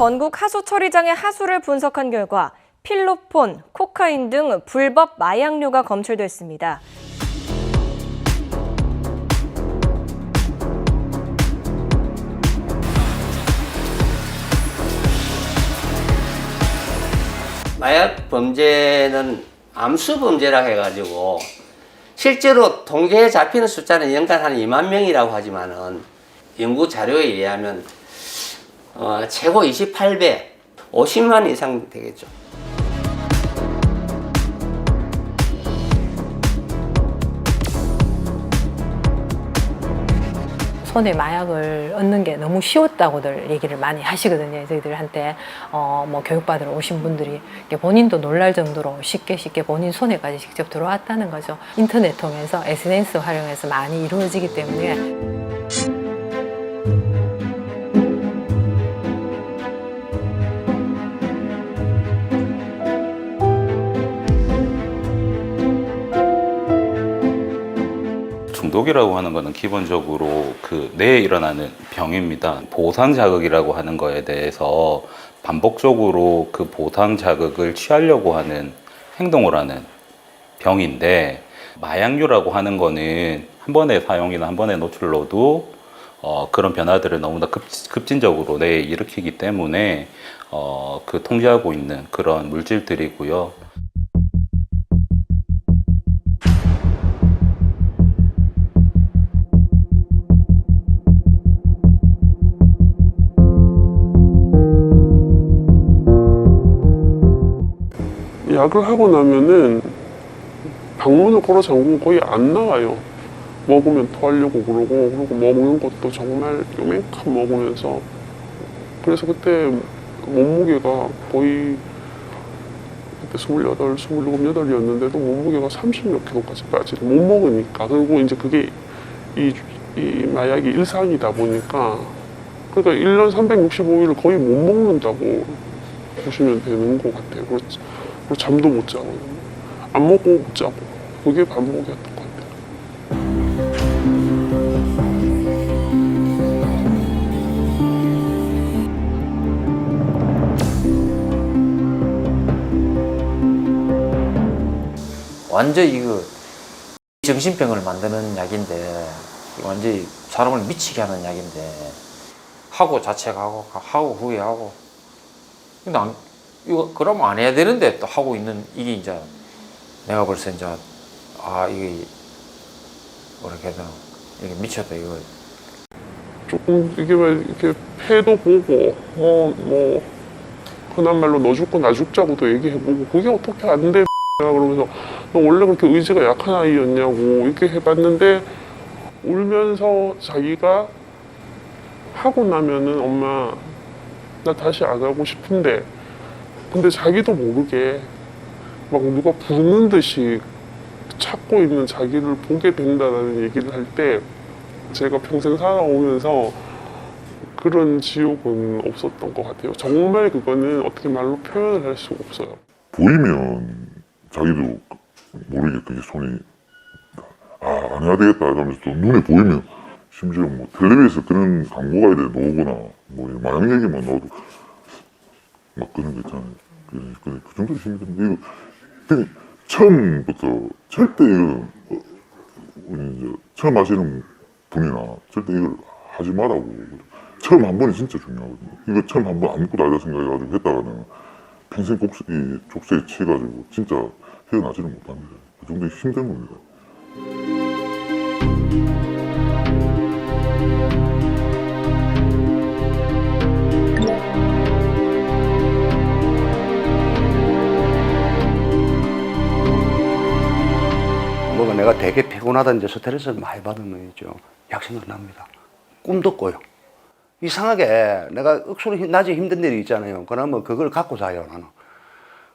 전국 하수 처리장의 하수를 분석한 결과 필로폰, 코카인 등 불법 마약류가 검출됐습니다. 마약 범죄는 암수 범죄라 해가지고 실제로 통계에 잡히는 숫자는 연간 한 2만 명이라고 하지만은 연구 자료에 의하면 어, 최고 28배, 50만 이상 되겠죠. 손에 마약을 얻는 게 너무 쉬웠다고들 얘기를 많이 하시거든요. 저희들한테 어, 뭐 교육받으러 오신 분들이 본인도 놀랄 정도로 쉽게 쉽게 본인 손에까지 직접 들어왔다는 거죠. 인터넷 통해서 SNS 활용해서 많이 이루어지기 때문에 중독이라고 하는 것은 기본적으로 그 뇌에 일어나는 병입니다. 보상 자극이라고 하는 거에 대해서 반복적으로 그 보상 자극을 취하려고 하는 행동을 하는 병인데 마약류라고 하는 거는 한 번의 사용이나 한 번의 노출로도 어, 그런 변화들을 너무나 급, 급진적으로 뇌에 일으키기 때문에 어, 그 통제하고 있는 그런 물질들이고요. 약을 하고 나면은 방문을 걸어 잠그면 거의 안 나와요. 먹으면 토하려고 그러고 그리고 먹는 것도 정말 요만큼 먹으면서 그래서 그때 몸무게가 거의 그때 28, 27, 8이었는데도 몸무게가 30몇 킬로까지 빠지고 못 먹으니까 그리고 이제 그게 이, 이 마약이 일상이다 보니까 그러니까 1년 365일을 거의 못 먹는다고 보시면 되는 것 같아요. 그렇지. 그리고 잠도 못 자고 안 먹고 못 자고 그게 반복이었던 것 같아요. 완전히 이거 정신병을 만드는 약인데 완전히 사람을 미치게 하는 약인데 하고 자체가 하고 하고 후에 하고 근데 안, 이거 그러면 안 해야 되는데 또 하고 있는 이게 이제 내가 벌써 이제 아 이게 뭐랄까 해야 되나 이게 미쳤다 이거 조금 이게 왜 이렇게 패도 보고 어뭐 흔한 말로 너 죽고 나 죽자고도 얘기해보고 그게 어떻게 안 돼? 그러면서 너 원래 그렇게 의지가 약한 아이였냐고 이렇게 해봤는데 울면서 자기가 하고 나면은 엄마 나 다시 안 하고 싶은데 근데 자기도 모르게 막 누가 부르는 듯이 찾고 있는 자기를 보게 된다는 얘기를 할 때 제가 평생 살아오면서 그런 지옥은 없었던 것 같아요. 정말 그거는 어떻게 말로 표현을 할 수가 없어요. 보이면 자기도 모르게 그게 손이 아 안 해야 되겠다 이러면서 또 눈에 보이면 심지어 뭐 텔레비에서 그런 광고가 이래 나오거나 뭐 마약 얘기만 나와도 막 그런 거 있잖아요. 그, 그, 그 정도로 힘든데 이거 처음부터 절대 이거 어, 우리 이제 처음 하시는 분이나 절대 이걸 하지 말라고 처음 한 번이 진짜 중요하거든요. 이거 처음 한번 아무것도 아니다 생각해가지고 했다가는 평생 곡, 이 족쇄에 치여가지고 진짜 헤어나지를 못합니다. 그 정도 힘든 겁니다. 내가 되게 피곤하다든지 스트레스를 많이 받으면 있죠. 약 생각 납니다. 꿈도 꿔요. 이상하게 내가 억수로 힘- 낮에 힘든 일이 있잖아요. 그러면 그걸 갖고 자요, 나는.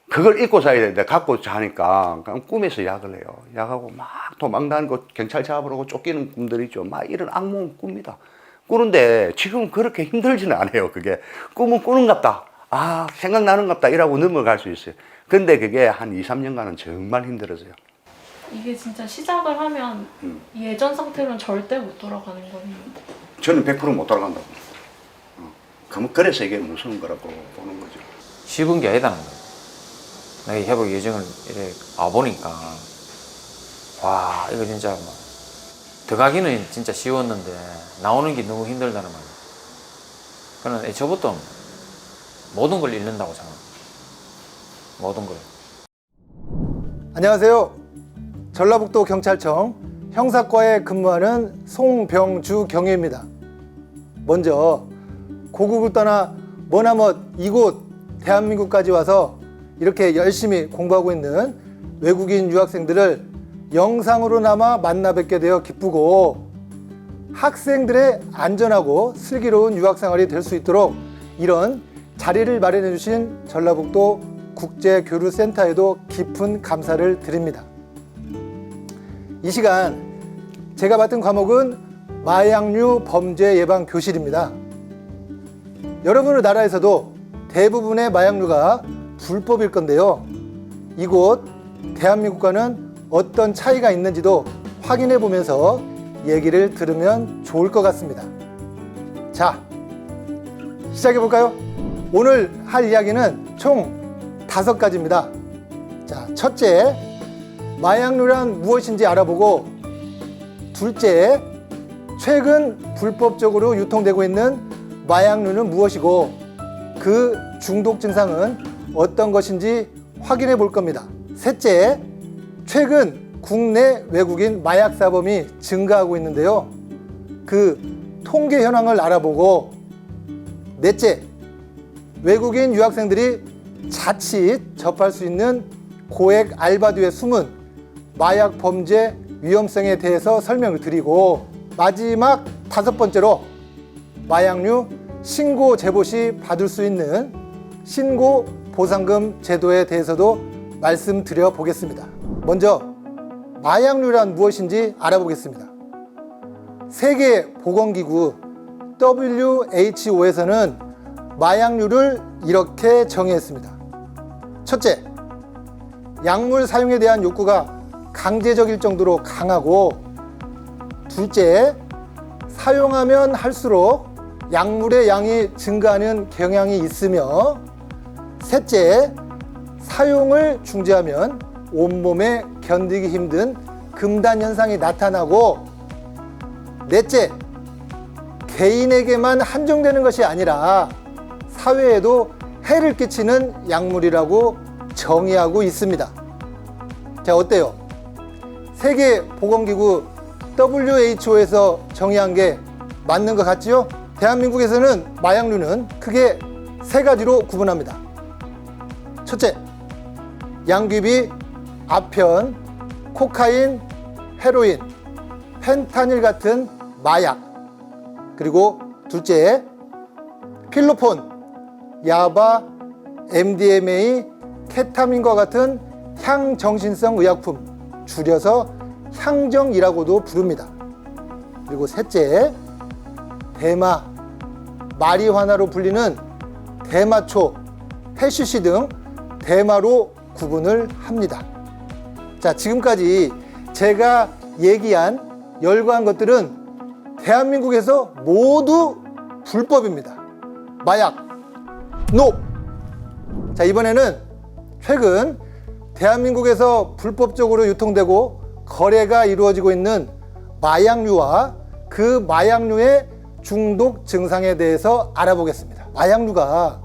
그걸 잊고 자야 되는데 갖고 자니까 꿈에서 약을 해요. 약하고 막 도망다니고 경찰 잡으려고 쫓기는 꿈들 있죠. 막 이런 악몽 꿉니다. 꾸는데 지금 그렇게 힘들지는 않아요. 그게 꿈은 꾸는갑다. 아, 생각나는갑다. 이라고 넘어갈 수 있어요. 근데 그게 한 2, 3년간은 정말 힘들었어요. 이게 진짜 시작을 하면 음. 예전 상태로는 절대 못 돌아가는 거예요. 저는 100%못 따라간다고. 어. 그럼 그래서 이게 무서운 거라고 보는 거죠. 쉬운 게 아니다는 거예요. 내가 이 회복 예정을 이렇게 와보니까, 와, 이거 진짜 뭐, 들어가기는 진짜 쉬웠는데, 나오는 게 너무 힘들다는 말이에요. 그는 애초부터 모든 걸 잃는다고 생각합니다. 모든 걸. 안녕하세요. 전라북도 경찰청 형사과에 근무하는 송병주 경위입니다. 먼저 고국을 떠나 머나먼 이곳 대한민국까지 와서 이렇게 열심히 공부하고 있는 외국인 유학생들을 영상으로나마 만나 뵙게 되어 기쁘고 학생들의 안전하고 슬기로운 유학생활이 될 수 있도록 이런 자리를 마련해 주신 전라북도 국제교류센터에도 깊은 감사를 드립니다. 이 시간 제가 맡은 과목은 마약류 범죄 예방 교실입니다. 여러분의 나라에서도 대부분의 마약류가 불법일 건데요. 이곳 대한민국과는 어떤 차이가 있는지도 확인해 보면서 얘기를 들으면 좋을 것 같습니다. 자, 시작해 볼까요? 오늘 할 이야기는 총 다섯 가지입니다. 자, 첫째, 마약류란 무엇인지 알아보고, 둘째, 최근 불법적으로 유통되고 있는 마약류는 무엇이고, 그 중독 증상은 어떤 것인지 확인해 볼 겁니다. 셋째, 최근 국내 외국인 마약 사범이 증가하고 있는데요. 그 통계 현황을 알아보고, 넷째, 외국인 유학생들이 자칫 접할 수 있는 고액 알바듀의 숨은 마약 범죄 위험성에 대해서 설명을 드리고 마지막 다섯 번째로 마약류 신고 제보 시 받을 수 있는 신고 보상금 제도에 대해서도 말씀드려 보겠습니다. 먼저 마약류란 무엇인지 알아보겠습니다. 세계 보건기구 WHO에서는 마약류를 이렇게 정의했습니다. 첫째, 약물 사용에 대한 욕구가 강제적일 정도로 강하고, 둘째, 사용하면 할수록 약물의 양이 증가하는 경향이 있으며, 셋째, 사용을 중지하면 온몸에 견디기 힘든 금단 현상이 나타나고, 넷째, 개인에게만 한정되는 것이 아니라 사회에도 해를 끼치는 약물이라고 정의하고 있습니다. 자, 어때요? 세계보건기구 WHO에서 정의한 게 맞는 것 같지요? 대한민국에서는 마약류는 크게 세 가지로 구분합니다. 첫째, 양귀비, 아편, 코카인, 헤로인, 펜타닐 같은 마약. 그리고 둘째, 필로폰, 야바, MDMA, 케타민과 같은 향정신성 의약품, 줄여서 향정이라고도 부릅니다. 그리고 셋째, 대마, 마리화나로 불리는 대마초, 해시시 등 대마로 구분을 합니다. 자, 지금까지 제가 얘기한 열거한 것들은 대한민국에서 모두 불법입니다. 마약, 노. 자, 이번에는 최근 대한민국에서 불법적으로 유통되고 거래가 이루어지고 있는 마약류와 그 마약류의 중독 증상에 대해서 알아보겠습니다. 마약류가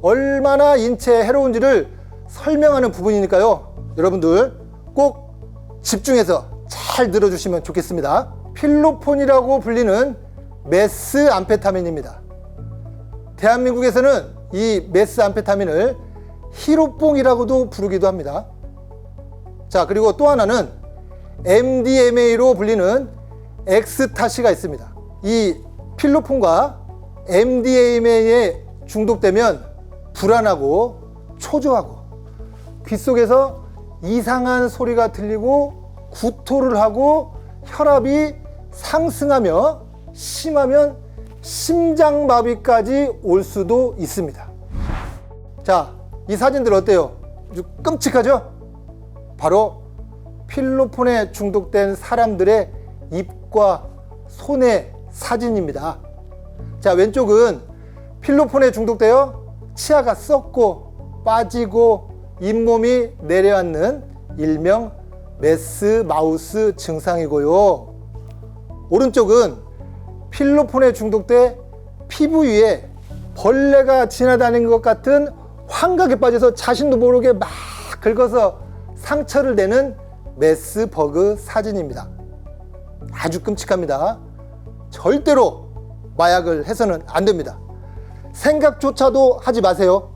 얼마나 인체에 해로운지를 설명하는 부분이니까요. 여러분들 꼭 집중해서 잘 들어주시면 좋겠습니다. 필로폰이라고 불리는 메스 암페타민입니다. 대한민국에서는 이 메스 암페타민을 히로뽕이라고도 부르기도 합니다. 자, 그리고 또 하나는 MDMA로 불리는 엑스타시가 있습니다. 이 필로폰과 MDMA에 중독되면 불안하고 초조하고 귀 속에서 이상한 소리가 들리고 구토를 하고 혈압이 상승하며 심하면 심장마비까지 올 수도 있습니다. 자, 이 사진들 어때요? 끔찍하죠? 바로 필로폰에 중독된 사람들의 입과 손의 사진입니다. 자, 왼쪽은 필로폰에 중독되어 치아가 썩고 빠지고 잇몸이 내려앉는 일명 메스 마우스 증상이고요. 오른쪽은 필로폰에 중독돼 피부 위에 벌레가 지나다니는 것 같은 환각에 빠져서 자신도 모르게 막 긁어서 상처를 내는 메스 버그 사진입니다. 아주 끔찍합니다. 절대로 마약을 해서는 안 됩니다. 생각조차도 하지 마세요.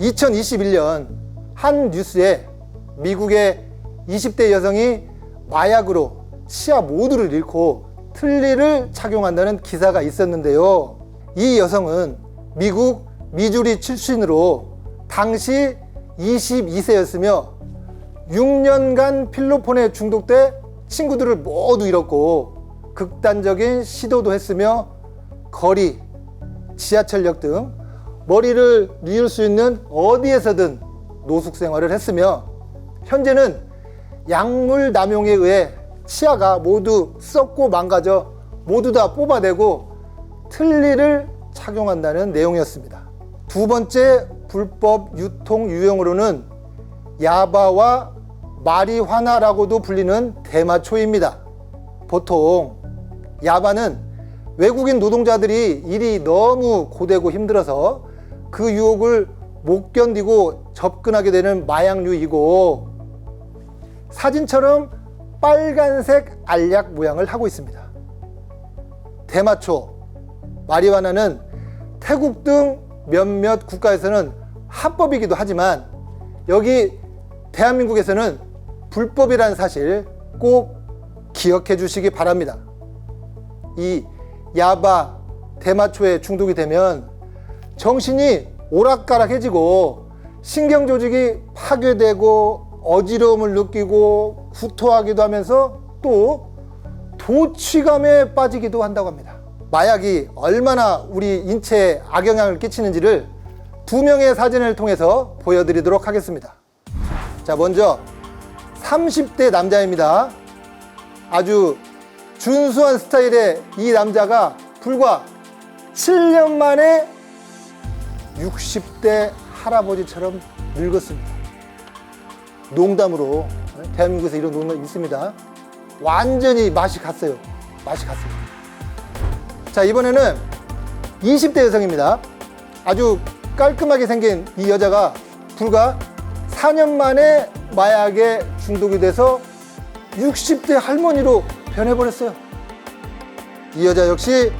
2021년 한 뉴스에 미국의 20대 여성이 마약으로 치아 모두를 잃고 틀니를 착용한다는 기사가 있었는데요. 이 여성은 미국 미주리 출신으로 당시 22세였으며 6년간 필로폰에 중독돼 친구들을 모두 잃었고 극단적인 시도도 했으며 거리, 지하철역 등 머리를 뉘을 수 있는 어디에서든 노숙 생활을 했으며 현재는 약물 남용에 의해 치아가 모두 썩고 망가져 모두 다 뽑아내고 틀니를 착용한다는 내용이었습니다. 두 번째 불법 유통 유형으로는 야바와 마리화나라고도 불리는 대마초입니다. 보통 야바는 외국인 노동자들이 일이 너무 고되고 힘들어서 그 유혹을 못 견디고 접근하게 되는 마약류이고 사진처럼 빨간색 알약 모양을 하고 있습니다. 대마초, 마리화나는 태국 등 몇몇 국가에서는 합법이기도 하지만 여기 대한민국에서는 불법이라는 사실 꼭 기억해 주시기 바랍니다. 이 야바, 대마초에 중독이 되면 정신이 오락가락해지고 신경 조직이 파괴되고 어지러움을 느끼고 구토하기도 하면서 또 도취감에 빠지기도 한다고 합니다. 마약이 얼마나 우리 인체에 악영향을 끼치는지를 두 명의 사진을 통해서 보여드리도록 하겠습니다. 자, 먼저 30대 남자입니다. 아주 준수한 스타일의 이 남자가 불과 7년 만에 60대 할아버지처럼 늙었습니다. 농담으로 대한민국에서 이런 농담 있습니다. 완전히 맛이 갔어요. 맛이 갔습니다. 자, 이번에는 20대 여성입니다. 아주 깔끔하게 생긴 이 여자가 불과 4년 만에 마약에 중독이 돼서 60대 할머니로 변해버렸어요. 이 여자 역시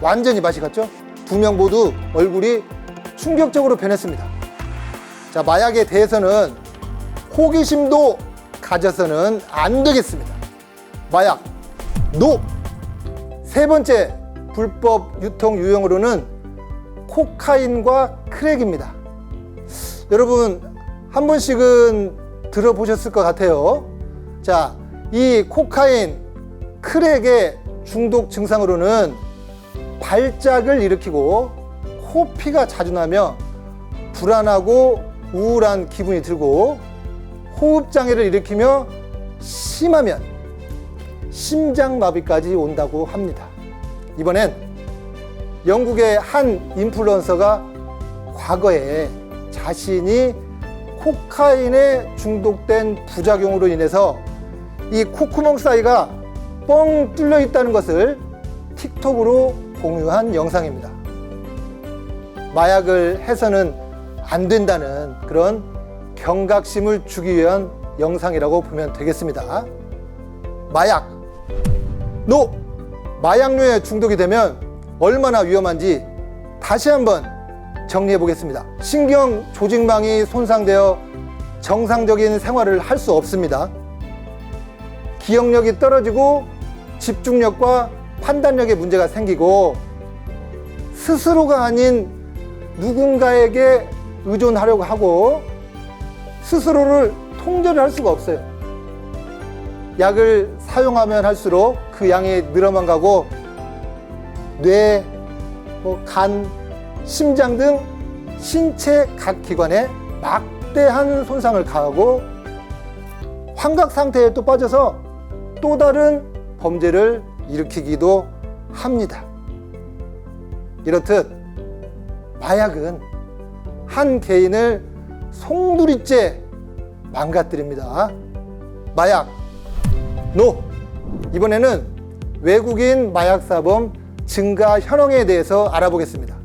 완전히 맛이 갔죠? 두 명 모두 얼굴이 충격적으로 변했습니다. 자, 마약에 대해서는 호기심도 가져서는 안 되겠습니다. 마약, 노! 세 번째 불법 유통 유형으로는 코카인과 크랙입니다. 여러분, 한 번씩은 들어보셨을 것 같아요. 자, 이 코카인, 크랙의 중독 증상으로는 발작을 일으키고 코피가 자주 나며 불안하고 우울한 기분이 들고 호흡 장애를 일으키며 심하면 심장마비까지 온다고 합니다. 이번엔 영국의 한 인플루언서가 과거에 자신이 코카인에 중독된 부작용으로 인해서 이 콧구멍 사이가 뻥 뚫려 있다는 것을 틱톡으로 공유한 영상입니다. 마약을 해서는 안 된다는 그런 경각심을 주기 위한 영상이라고 보면 되겠습니다. 마약. 노! 마약류에 중독이 되면 얼마나 위험한지 다시 한번 정리해 보겠습니다. 신경 조직망이 손상되어 정상적인 생활을 할 수 없습니다. 기억력이 떨어지고 집중력과 판단력에 문제가 생기고 스스로가 아닌 누군가에게 의존하려고 하고 스스로를 통제를 할 수가 없어요. 약을 사용하면 할수록 그 양이 늘어만 가고 뇌, 뭐 간, 심장 등 신체 각 기관에 막대한 손상을 가하고 환각 상태에 또 빠져서 또 다른 범죄를 일으키기도 합니다. 이렇듯 마약은 한 개인을 송두리째 망가뜨립니다. 마약 노 이번에는 외국인 마약 사범 증가 현황에 대해서 알아보겠습니다.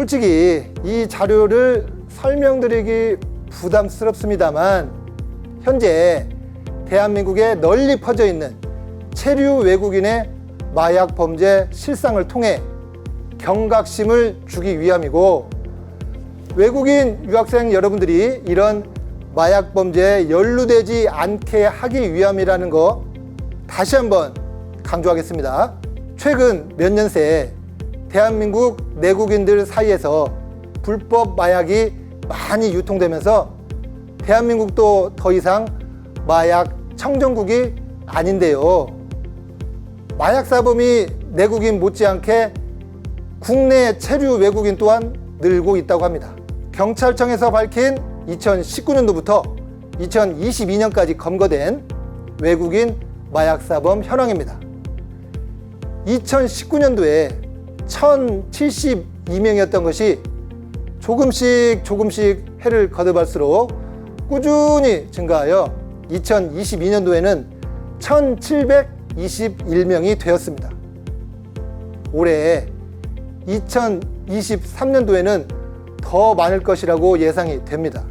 솔직히 이 자료를 설명드리기 부담스럽습니다만 현재 대한민국에 널리 퍼져 있는 체류 외국인의 마약 범죄 실상을 통해 경각심을 주기 위함이고 외국인 유학생 여러분들이 이런 마약 범죄에 연루되지 않게 하기 위함이라는 거 다시 한번 강조하겠습니다. 최근 몇 년 새 대한민국 내국인들 사이에서 불법 마약이 많이 유통되면서 대한민국도 더 이상 마약 청정국이 아닌데요. 마약 사범이 내국인 못지않게 국내 체류 외국인 또한 늘고 있다고 합니다. 경찰청에서 밝힌 2019년도부터 2022년까지 검거된 외국인 마약 사범 현황입니다. 2019년도에 1,072명이었던 것이 조금씩 조금씩 해를 거듭할수록 꾸준히 증가하여 2022년도에는 1,721명이 되었습니다. 올해 2023년도에는 더 많을 것이라고 예상이 됩니다.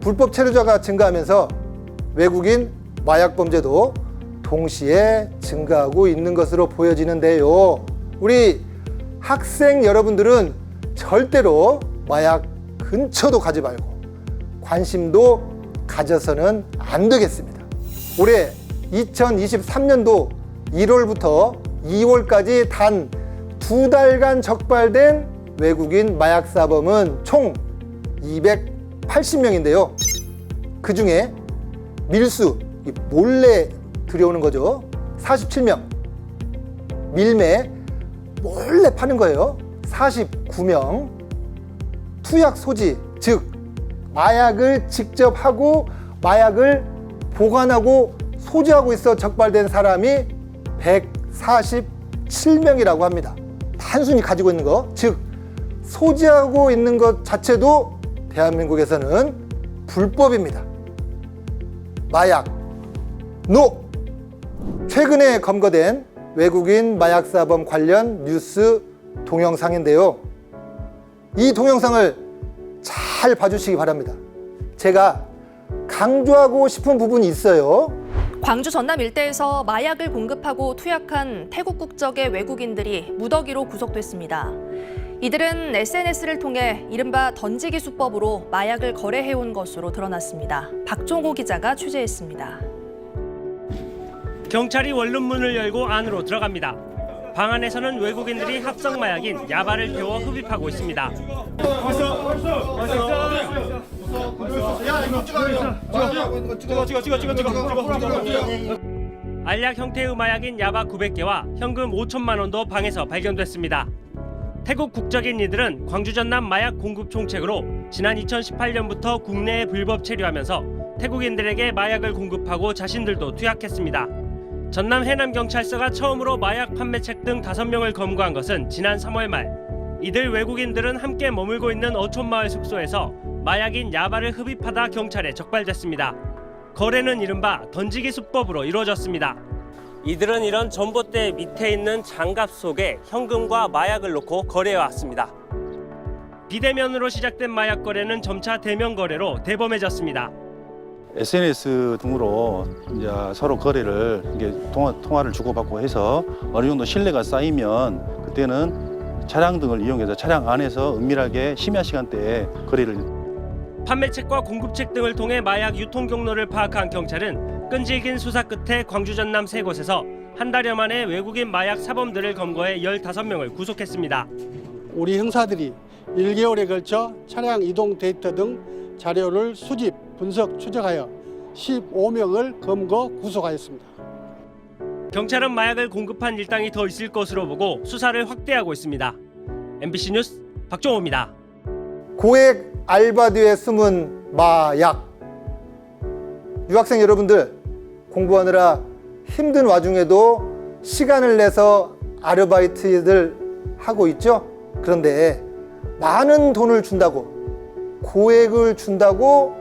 불법 체류자가 증가하면서 외국인 마약 범죄도 동시에 증가하고 있는 것으로 보여지는데요. 우리 학생 여러분들은 절대로 마약 근처도 가지 말고 관심도 가져서는 안 되겠습니다. 올해 2023년도 1월부터 2월까지 단 두 달간 적발된 외국인 마약 사범은 총 280명인데요. 그 중에 밀수, 이 몰래 들여오는 거죠. 47명. 밀매, 몰래 파는 거예요. 49명. 투약 소지, 즉, 마약을 직접 하고 마약을 보관하고 소지하고 있어 적발된 사람이 147명이라고 합니다. 단순히 가지고 있는 거, 즉, 소지하고 있는 것 자체도 대한민국에서는 불법입니다. 마약, 노! 최근에 검거된 외국인 마약 사범 관련 뉴스 동영상인데요. 이 동영상을 잘 봐주시기 바랍니다. 제가 강조하고 싶은 부분이 있어요. 광주 전남 일대에서 마약을 공급하고 투약한 태국 국적의 외국인들이 무더기로 구속됐습니다. 이들은 SNS를 통해 이른바 던지기 수법으로 마약을 거래해온 것으로 드러났습니다. 박종호 기자가 취재했습니다. 경찰이 원룸 문을 열고 안으로 들어갑니다. 방 안에서는 외국인들이 합성 마약인 야바를 태워 흡입하고 있습니다. 알약 형태의 마약인 야바 900개와 현금 5천만 원도 방에서 발견됐습니다. 태국 국적인 이들은 광주 전남 마약 공급 총책으로 지난 2018년부터 국내에 불법 체류하면서 태국인들에게 마약을 공급하고 자신들도 투약했습니다. 전남 해남경찰서가 처음으로 마약 판매책 등 5명을 검거한 것은 지난 3월 말. 이들 외국인들은 함께 머물고 있는 어촌마을 숙소에서 마약인 야바를 흡입하다 경찰에 적발됐습니다. 거래는 이른바 던지기 수법으로 이루어졌습니다. 이들은 이런 전봇대 밑에 있는 장갑 속에 현금과 마약을 넣고 거래해 왔습니다. 비대면으로 시작된 마약 거래는 점차 대면 거래로 대범해졌습니다. SNS 등으로 이제 서로 거래를 이게 통화, 통화를 주고받고 해서 어느 정도 신뢰가 쌓이면 그때는 차량 등을 이용해서 차량 안에서 은밀하게 심야 시간대에 거래를 판매책과 공급책 등을 통해 마약 유통 경로를 파악한 경찰은 끈질긴 수사 끝에 광주 전남 세 곳에서 한 달여 만에 외국인 마약 사범들을 검거해 15명을 구속했습니다. 우리 형사들이 1개월에 걸쳐 차량 이동 데이터 등 자료를 수집, 분석, 추적하여 15명을 검거, 구속하였습니다. 경찰은 마약을 공급한 일당이 더 있을 것으로 보고 수사를 확대하고 있습니다. MBC 뉴스 박종호입니다. 고액 알바 뒤에 숨은 마약. 유학생 여러분들 공부하느라 힘든 와중에도 시간을 내서 아르바이트들 하고 있죠. 그런데 많은 돈을 준다고 고액을 준다고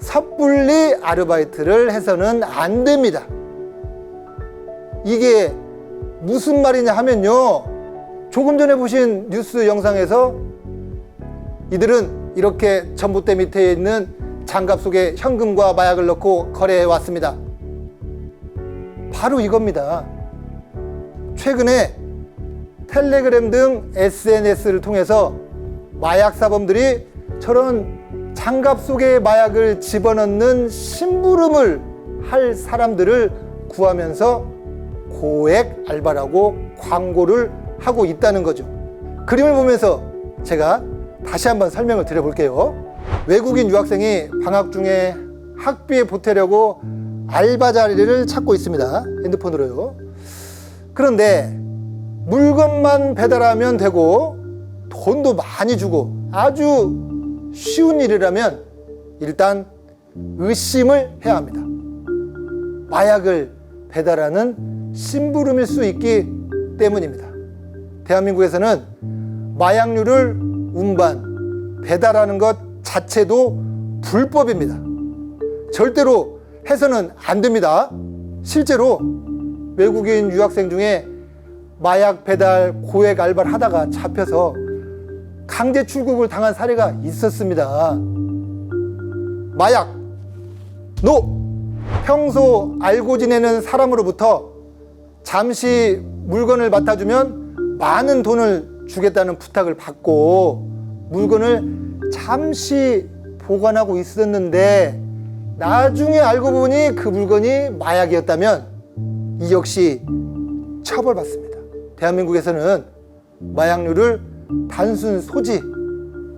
섣불리 아르바이트를 해서는 안 됩니다. 이게 무슨 말이냐 하면요. 조금 전에 보신 뉴스 영상에서 이들은 이렇게 전봇대 밑에 있는 장갑 속에 현금과 마약을 넣고 거래해 왔습니다. 바로 이겁니다. 최근에 텔레그램 등 SNS를 통해서 마약 사범들이 저런 장갑 속에 마약을 집어넣는 심부름을 할 사람들을 구하면서 고액 알바라고 광고를 하고 있다는 거죠. 그림을 보면서 제가 다시 한번 설명을 드려볼게요. 외국인 유학생이 방학 중에 학비에 보태려고 알바 자리를 찾고 있습니다. 핸드폰으로요. 그런데 물건만 배달하면 되고 돈도 많이 주고 아주 쉬운 일이라면 일단 의심을 해야 합니다. 마약을 배달하는 심부름일 수 있기 때문입니다. 대한민국에서는 마약류를 운반, 배달하는 것 자체도 불법입니다. 절대로 해서는 안 됩니다. 실제로 외국인 유학생 중에 마약 배달 고액 알바를 하다가 잡혀서 강제 출국을 당한 사례가 있었습니다. 마약, 노! 평소 알고 지내는 사람으로부터 잠시 물건을 맡아주면 많은 돈을 주겠다는 부탁을 받고 물건을 잠시 보관하고 있었는데 나중에 알고 보니 그 물건이 마약이었다면 이 역시 처벌받습니다. 대한민국에서는 마약류를 단순 소지,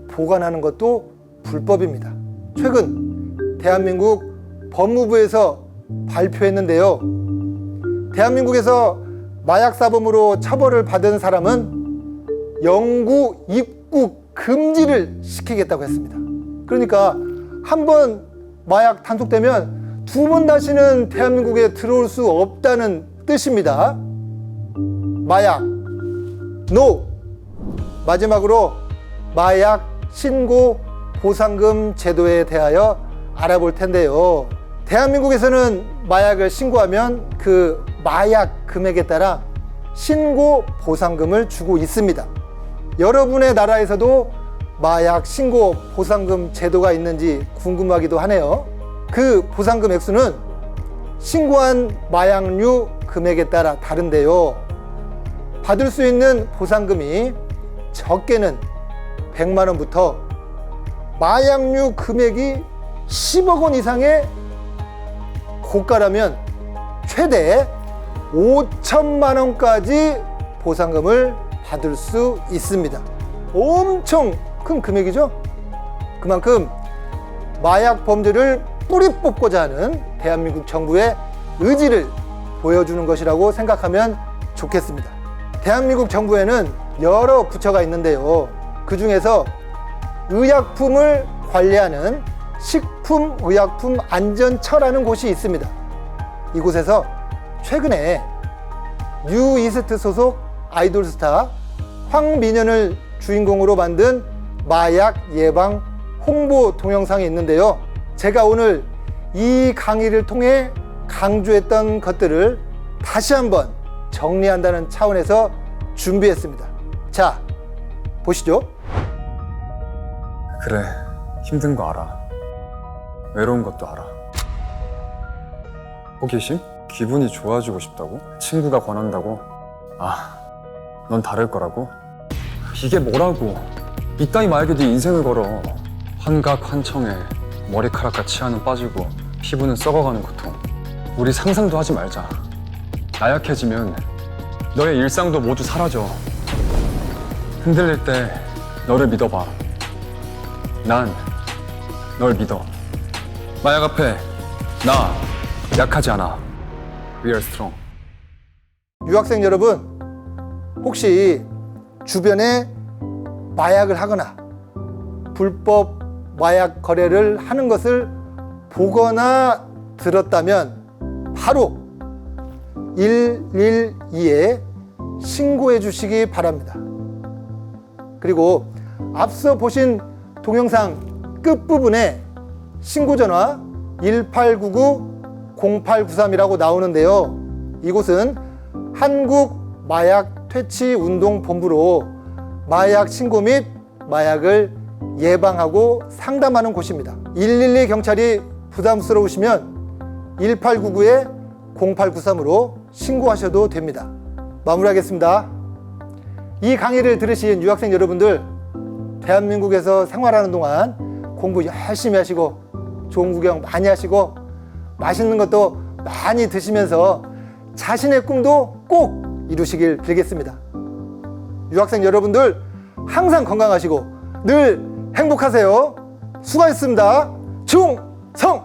보관하는 것도 불법입니다. 최근 대한민국 법무부에서 발표했는데요. 대한민국에서 마약사범으로 처벌을 받은 사람은 영구 입국 금지를 시키겠다고 했습니다. 그러니까 한 번 마약 단속되면 두 번 다시는 대한민국에 들어올 수 없다는 뜻입니다. 마약, 노! 마지막으로 마약 신고 보상금 제도에 대하여 알아볼 텐데요. 대한민국에서는 마약을 신고하면 그 마약 금액에 따라 신고 보상금을 주고 있습니다. 여러분의 나라에서도 마약 신고 보상금 제도가 있는지 궁금하기도 하네요. 그 보상금 액수는 신고한 마약류 금액에 따라 다른데요. 받을 수 있는 보상금이 적게는 100만 원부터 마약류 금액이 10억 원 이상의 고가라면 최대 5천만 원까지 보상금을 받을 수 있습니다. 엄청 큰 금액이죠? 그만큼 마약 범죄를 뿌리 뽑고자 하는 대한민국 정부의 의지를 보여주는 것이라고 생각하면 좋겠습니다. 대한민국 정부에는 여러 부처가 있는데요. 그 중에서 의약품을 관리하는 식품의약품안전처라는 곳이 있습니다. 이곳에서 최근에 뉴 이스트 소속 아이돌 스타 황민현을 주인공으로 만든 마약 예방 홍보 동영상이 있는데요. 제가 오늘 이 강의를 통해 강조했던 것들을 다시 한번 정리한다는 차원에서 준비했습니다. 자, 보시죠. 그래, 힘든 거 알아. 외로운 것도 알아. 호기심? 기분이 좋아지고 싶다고? 친구가 권한다고? 아, 넌 다를 거라고? 이게 뭐라고? 이따위 마약에 네 인생을 걸어. 환각, 환청에 머리카락과 치아는 빠지고 피부는 썩어가는 고통. 우리 상상도 하지 말자. 나약해지면 너의 일상도 모두 사라져. 흔들릴 때 너를 믿어봐. 난 널 믿어. 마약 앞에 나 약하지 않아. We are strong. 유학생 여러분, 혹시 주변에 마약을 하거나 불법 마약 거래를 하는 것을 보거나 들었다면 바로 112에 신고해 주시기 바랍니다. 그리고 앞서 보신 동영상 끝부분에 신고 전화 1899-0893이라고 나오는데요. 이곳은 한국 마약 퇴치 운동 본부로 마약 신고 및 마약을 예방하고 상담하는 곳입니다. 112 경찰이 부담스러우시면 1899-0893으로 신고하셔도 됩니다. 마무리하겠습니다. 이 강의를 들으신 유학생 여러분들, 대한민국에서 생활하는 동안 공부 열심히 하시고 좋은 구경 많이 하시고 맛있는 것도 많이 드시면서 자신의 꿈도 꼭 이루시길 빌겠습니다. 유학생 여러분들 항상 건강하시고 늘 행복하세요. 수고하셨습니다. 충성!